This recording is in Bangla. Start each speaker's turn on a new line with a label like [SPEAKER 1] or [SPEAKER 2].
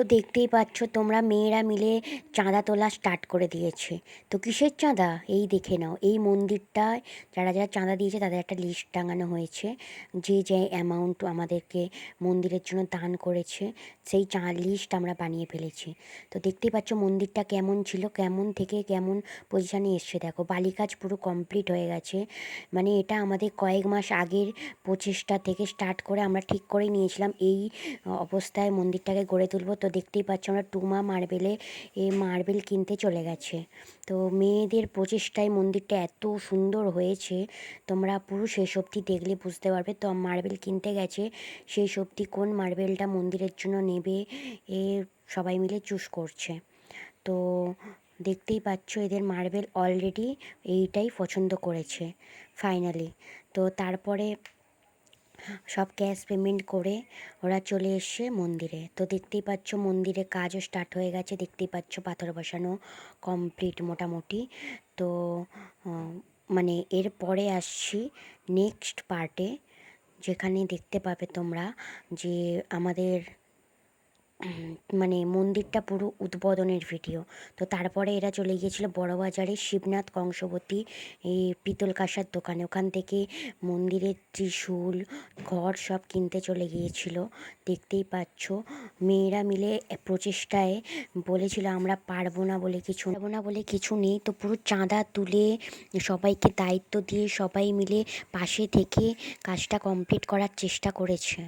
[SPEAKER 1] তো দেখতেই পাচ্ছ তোমরা মেয়েরা মিলে চাঁদা তোলা স্টার্ট করে দিয়েছে। তো কিসের চাঁদা? এই দেখে নাও। এই মন্দিরটায় যারা যারা চাঁদা দিয়েছে তাদের একটা লিস্ট টাঙানো হয়েছে। যে যে অ্যামাউন্ট আমাদেরকে মন্দিরের জন্য দান করেছে, সেই চা লিস্ট আমরা বানিয়ে ফেলেছি। তো দেখতেই পাচ্ছ মন্দিরটা কেমন ছিল, কেমন থেকে কেমন পজিশানে এসছে। দেখো বালি কাজ পুরো কমপ্লিট হয়ে গেছে। মানে এটা আমাদের কয়েক মাস আগের প্রচেষ্টা থেকে স্টার্ট করে আমরা ঠিক করে নিয়েছিলাম। এই অবস্থায় মন্দিরটাকে গড়ে তুলবো। তো দেখতেই পাচ্ছ আমরা টুমা মার্বেলে, এ মার্বেল কিনতে চলে গেছে। তো মেয়েদের প্রচেষ্টায় মন্দিরটা এত সুন্দর হয়েছে, তোমরা পুরো শেষ অবধি দেখলে বুঝতে পারবে। তো মার্বেল কিনতে গেছে সেই অবধি কোন মার্বেলটা মন্দিরের জন্য নেবে, এ সবাই মিলে চুজ করছে। তো দেখতেই পাচ্ছ এদের মার্বেল অলরেডি এইটাই পছন্দ করেছে ফাইনালি তো তারপরে সব ক্যাশ পেমেন্ট করে ওরা চলে এসছে মন্দিরে। তো দেখতেই পাচ্ছ মন্দিরে কাজও স্টার্ট হয়ে গেছে, দেখতেই পাচ্ছ পাথর বসানো কমপ্লিট মোটামুটি। তো মানে এর পরে আসছি নেক্সট পার্টে যেখানে দেখতে পাবে তোমরা যে আমাদের মানে মন্দিরটা পুরো উদ্বোধনের ভিডিও তো তারপরে এরা চলে গিয়েছিল বড়বাজারে শিবনাথ কংসবতী পিতল কাঁসার দোকানে। ওখান থেকে মন্দিরের ত্রিশূল, ঘর সব কিনতে চলে গিয়েছিল। দেখতেই পাচ্ছ, মেয়েরা মিলে প্রচেষ্টায় বলেছিল, আমরা পারব না বলে কিছু, পারব না বলে কিছু নেই। তো পুরো চাঁদা তুলে সবাইকে দায়িত্ব দিয়ে সবাই মিলে পাশে থেকে কাজটা কমপ্লিট করার চেষ্টা করেছে।